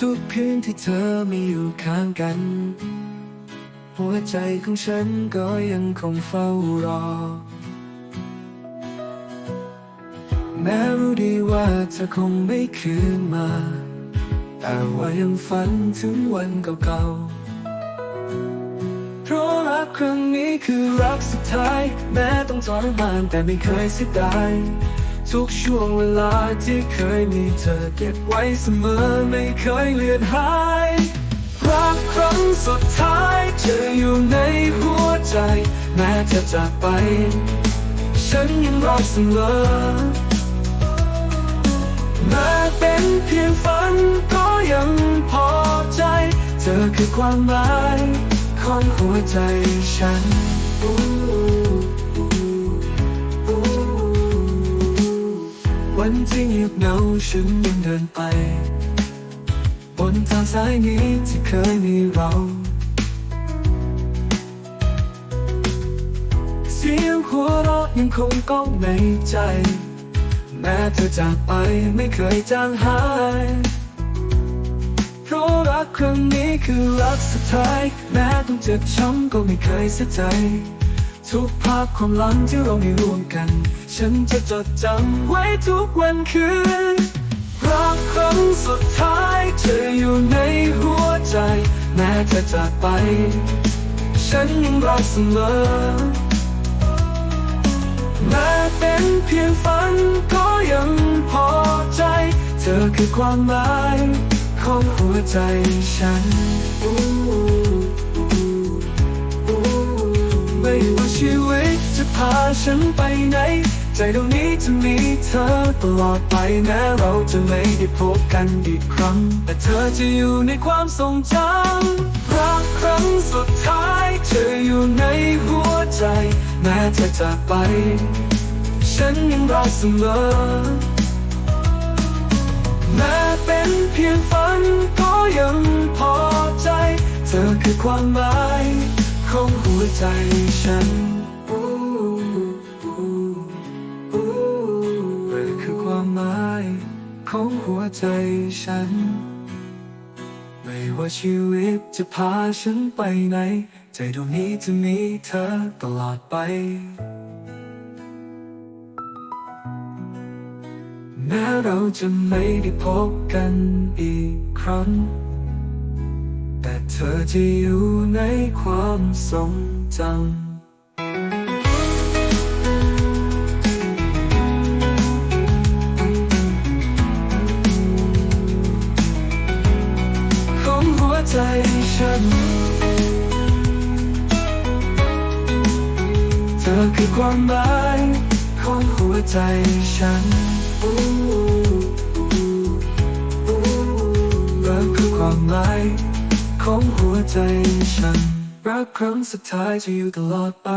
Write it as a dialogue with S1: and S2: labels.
S1: ทุกคืนที่เธอมีอยู่ข้างกัน หัวใจของฉันก็ยังคงเฝ้ารอ แม้รู้ดีว่าเธอคงไม่คืนมา แต่ว่ายังฝันถึงวันเก่าๆ เพราะรักครั้งนี้คือรักสุดท้าย แม้ต้องทรมานแต่ไม่เคยเสียดาย ทุกช่วงเวลาที่เคยมีเธอเก็บไว้เสมอไม่เคยเลือนหายรักครั้งสุดท้ายเธออยู่ในหัวใจ แม้เธอจากไป ฉันยังรักเสมอแม้เป็นเพียงฝันก็ยังพอใจ เธอคือความหมายของหัวใจฉัน วันที่เงียบเหงาฉันยังเดินไป บนทางสายนี้ที่เคยมีเรา เสียงหัวเราะยังคงก้องในใจ แม้เธอจากไปไม่เคยจางหาย เพราะรักครั้งนี้คือรักสุดท้าย แม้ต้องเจ็บช้ำก็ไม่เคยเสียใจ ทุกภาพความหลังที่เราได้ร่วมกัน ฉันจะจดจำไว้ทุกวันคืนรักครั้งสุดท้ายเธออยู่ในหัวใจ แม้เธอจากไป ฉันยังรักเสมอแม้เป็นเพียงฝันก็ยังพอใจ เธอคือความหมายของหัวใจฉัน ไม่ว่าชีวิตจะพาฉันไปไหน ใจตรงนี้จะมีเธอตลอดไปแม้เราจะไม่ได้พบกันอีกครั้ง แต่เธอจะอยู่ในความทรงจำรักครั้งสุดท้ายเธออยู่ในหัวใจ แม้เธอจากไป ฉันยังรักเสมอแม้เป็นเพียงฝันก็ยังพอใจ เธอคือความหมาย วใจฉันเธอคือความหมายของหัวใจฉัน ไม่ว่าชีวิตจะพาฉันไปไหน ใจดวงนี้จะมีเธอตลอดไปแม้เราจะไม่ได้พบกันอีกครั้ง เธอจะอยู่ในความทรงจำของหัวใจฉัน เธอคือความหมายของหัวใจฉัน ใจฉัน รักครั้งสุดท้ายจะอยู่ตลอดไป